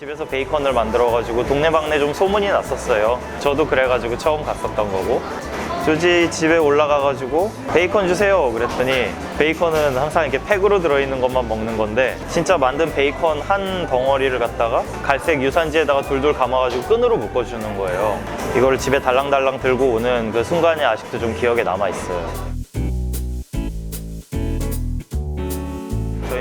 집에서 베이컨을 만들어가지고 동네방네 좀 소문이 났었어요. 저도 그래가지고 처음 갔었던 거고. 조지 집에 올라가가지고 베이컨 주세요 그랬더니 베이컨은 항상 이렇게 팩으로 들어있는 것만 먹는 건데 진짜 만든 베이컨 한 덩어리를 갖다가 갈색 유산지에다가 돌돌 감아가지고 끈으로 묶어주는 거예요. 이걸 집에 달랑달랑 들고 오는 그 순간이 아직도 좀 기억에 남아있어요.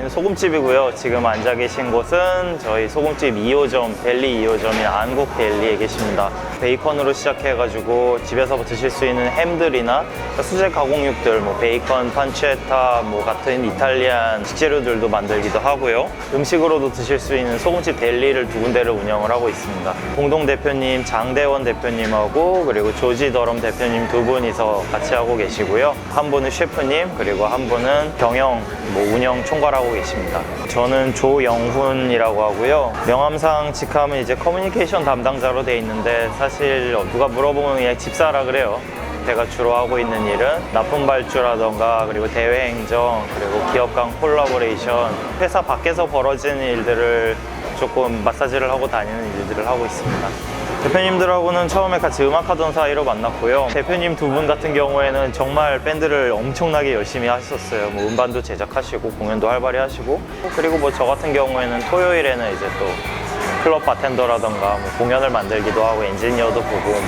소금집이고요. 지금 앉아 계신 곳은 저희 소금집 2호점, 벨리 2호점인 안국 벨리에 계십니다. 베이컨으로 시작해가지고 집에서 드실 수 있는 햄들이나 수제 가공육들, 뭐 베이컨, 판체타, 뭐 같은 이탈리안 식재료들도 만들기도 하고요. 음식으로도 드실 수 있는 소금집 벨리를 두 군데를 운영을 하고 있습니다. 공동 대표님 장대원 대표님하고 그리고 조지 더럼 대표님 두 분이서 같이 하고 계시고요. 한 분은 셰프님 그리고 한 분은 경영 뭐 운영 총괄하고 계십니다. 저는 조영훈이라고 하고요. 명함상 직함은 이제 커뮤니케이션 담당자로 돼 있는데 사실 누가 물어보면 그냥 집사라 그래요. 제가 주로 하고 있는 일은 납품 발주라던가 그리고 대외 행정 그리고 기업 간 콜라보레이션 회사 밖에서 벌어지는 일들을 조금 마사지를 하고 다니는 일들을 하고 있습니다. 대표님들하고는 처음에 같이 음악하던 사이로 만났고요. 대표님 두 분 같은 경우에는 정말 밴드를 엄청나게 열심히 하셨어요. 뭐 음반도 제작하시고 공연도 활발히 하시고 그리고 뭐 저 같은 경우에는 토요일에는 이제 또 클럽 바텐더라던가 뭐 공연을 만들기도 하고 엔지니어도 보고 뭐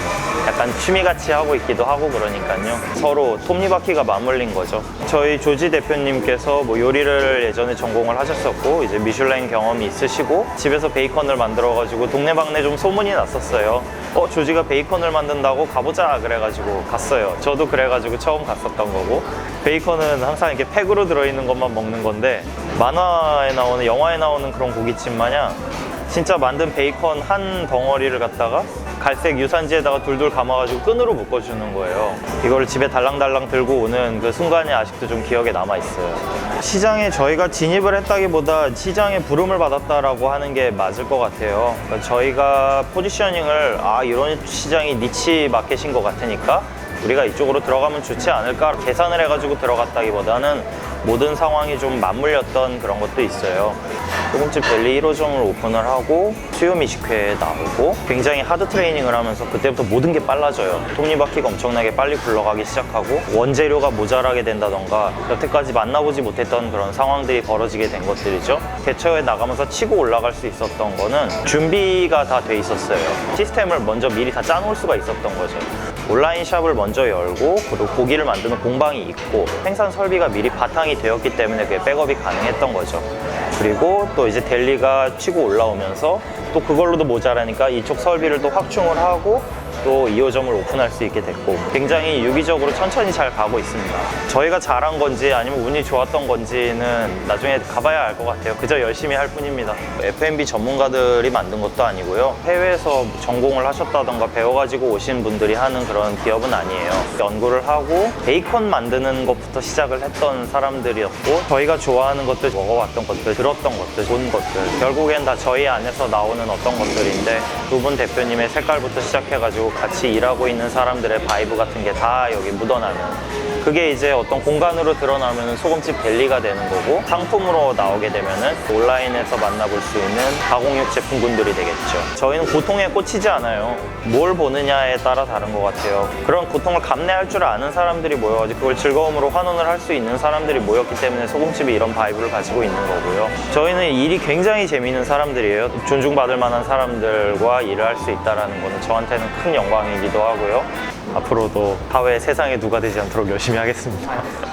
약간 취미같이 하고 있기도 하고 그러니까요. 서로 톱니바퀴가 맞물린 거죠. 저희 조지 대표님께서 뭐 요리를 예전에 전공을 하셨었고 이제 미슐랭 경험이 있으시고 집에서 베이컨을 만들어 가지고 동네방네 좀 소문이 났었어요. 어 조지가 베이컨을 만든다고 가보자 그래가지고 갔어요. 저도 그래가지고 처음 갔었던 거고 베이컨은 항상 이렇게 팩으로 들어있는 것만 먹는 건데 만화에 나오는 영화에 나오는 그런 고깃집 마냥 진짜 만든 베이컨 한 덩어리를 갖다가 갈색 유산지에다가 돌돌 감아가지고 끈으로 묶어주는 거예요. 이걸 집에 달랑달랑 들고 오는 그 순간이 아직도 좀 기억에 남아 있어요. 시장에 저희가 진입을 했다기보다 시장에 부름을 받았다라고 하는 게 맞을 것 같아요. 그러니까 저희가 포지셔닝을 아, 이런 시장이 니치 마켓인 것 같으니까 우리가 이쪽으로 들어가면 좋지 않을까 계산을 해가지고 들어갔다기보다는 모든 상황이 좀 맞물렸던 그런 것도 있어요. 소금집 벨리 1호점을 오픈을 하고 수요 미식회에 나오고 굉장히 하드 트레이닝을 하면서 그때부터 모든 게 빨라져요. 톱니바퀴가 엄청나게 빨리 굴러가기 시작하고 원재료가 모자라게 된다던가 여태까지 만나보지 못했던 그런 상황들이 벌어지게 된 것들이죠. 대처에 나가면서 치고 올라갈 수 있었던 거는 준비가 다 돼 있었어요. 시스템을 먼저 미리 다 짜놓을 수가 있었던 거죠. 온라인 샵을 먼저 열고 그리고 고기를 만드는 공방이 있고 생산 설비가 미리 바탕이 되었기 때문에 그게 백업이 가능했던 거죠. 그리고 또 이제 델리가 치고 올라오면서 또 그걸로도 모자라니까 이쪽 설비를 또 확충을 하고 또 2호점을 오픈할 수 있게 됐고 굉장히 유기적으로 천천히 잘 가고 있습니다. 저희가 잘한 건지 아니면 운이 좋았던 건지는 나중에 가봐야 알 것 같아요. 그저 열심히 할 뿐입니다. F&B 전문가들이 만든 것도 아니고요. 해외에서 전공을 하셨다던가 배워가지고 오신 분들이 하는 그런 기업은 아니에요. 연구를 하고 베이컨 만드는 것부터 시작을 했던 사람들이었고 저희가 좋아하는 것들, 먹어봤던 것들, 들었던 것들, 본 것들 결국엔 다 저희 안에서 나오는 어떤 것들인데 두 분 대표님의 색깔부터 시작해가지고 같이 일하고 있는 사람들의 바이브 같은 게 다 여기 묻어나는 그게 이제 어떤 공간으로 드러나면 소금집 벨리가 되는 거고 상품으로 나오게 되면은 온라인에서 만나볼 수 있는 가공육 제품군들이 되겠죠. 저희는 고통에 꽂히지 않아요. 뭘 보느냐에 따라 다른 것 같아요. 그런 고통을 감내할 줄 아는 사람들이 모여가지고 그걸 즐거움으로 환원을 할 수 있는 사람들이 모였기 때문에 소금집이 이런 바이브를 가지고 있는 거고요. 저희는 일이 굉장히 재미있는 사람들이에요. 존중받을 만한 사람들과 일을 할 수 있다는 거는 저한테는 큰 영광이기도 하고요. 앞으로도 사회 세상에 누가 되지 않도록 열심히 하겠습니다.